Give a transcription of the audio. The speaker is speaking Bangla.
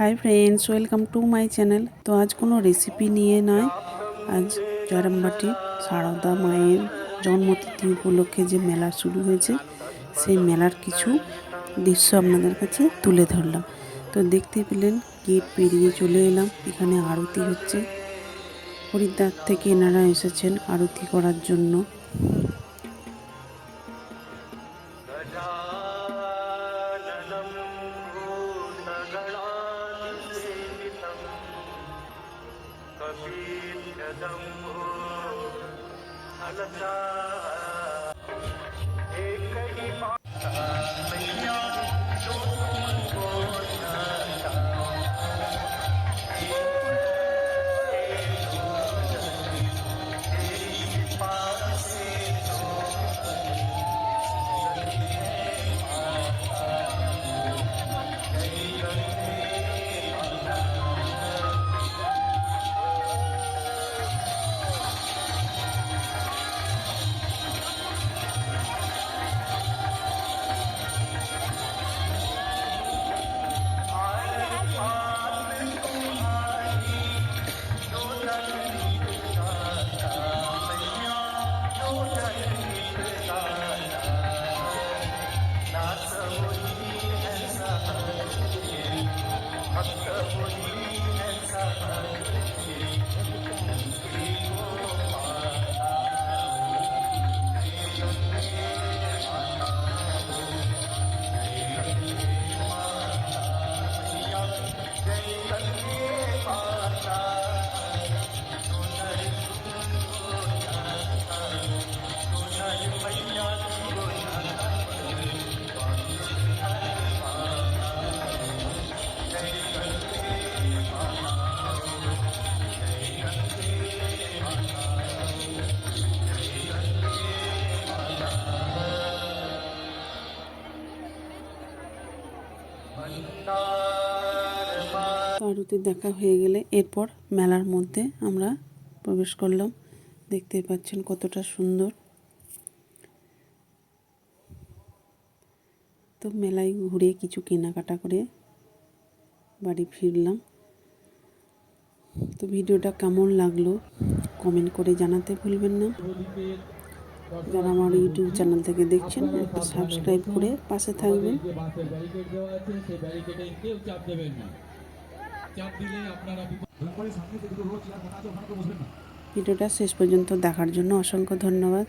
Hi friends welcome to my channel তো আজ কোনো রেসিপি নিয়ে নয়। আজ জয়রামবাটি, সারদা মায়ের জন্মতিথি উপলক্ষে যে মেলা শুরু হয়েছে, সেই মেলার কিছু দৃশ্য আপনাদের কাছে তুলে ধরলাম। তো দেখতে পেলেন, গেট পেরিয়ে চলে এলাম। এখানে আরতি হচ্ছে। হরিদ্বার থেকে এনারা এসেছেন আরতি করার জন্য। हो, अलसा एकही Oh, yeah. আরতি দেখা হয়ে গেলে এরপর মেলার মধ্যে আমরা প্রবেশ করলাম। দেখতেই পাচ্ছেন কতটা সুন্দর। তো মেলায় ঘুরে কিছু কেনাকাটা করে বাড়ি ফিরলাম। তো ভিডিওটা কেমন লাগল কমেন্ট করে জানাতে ভুলবেন না। যারা আমার ইউটিউব চ্যানেল থেকে দেখছেন সাবস্ক্রাইব করে পাশে থাকবেন। ভিডিওটা শেষ পর্যন্ত দেখার জন্য অসংখ্য ধন্যবাদ।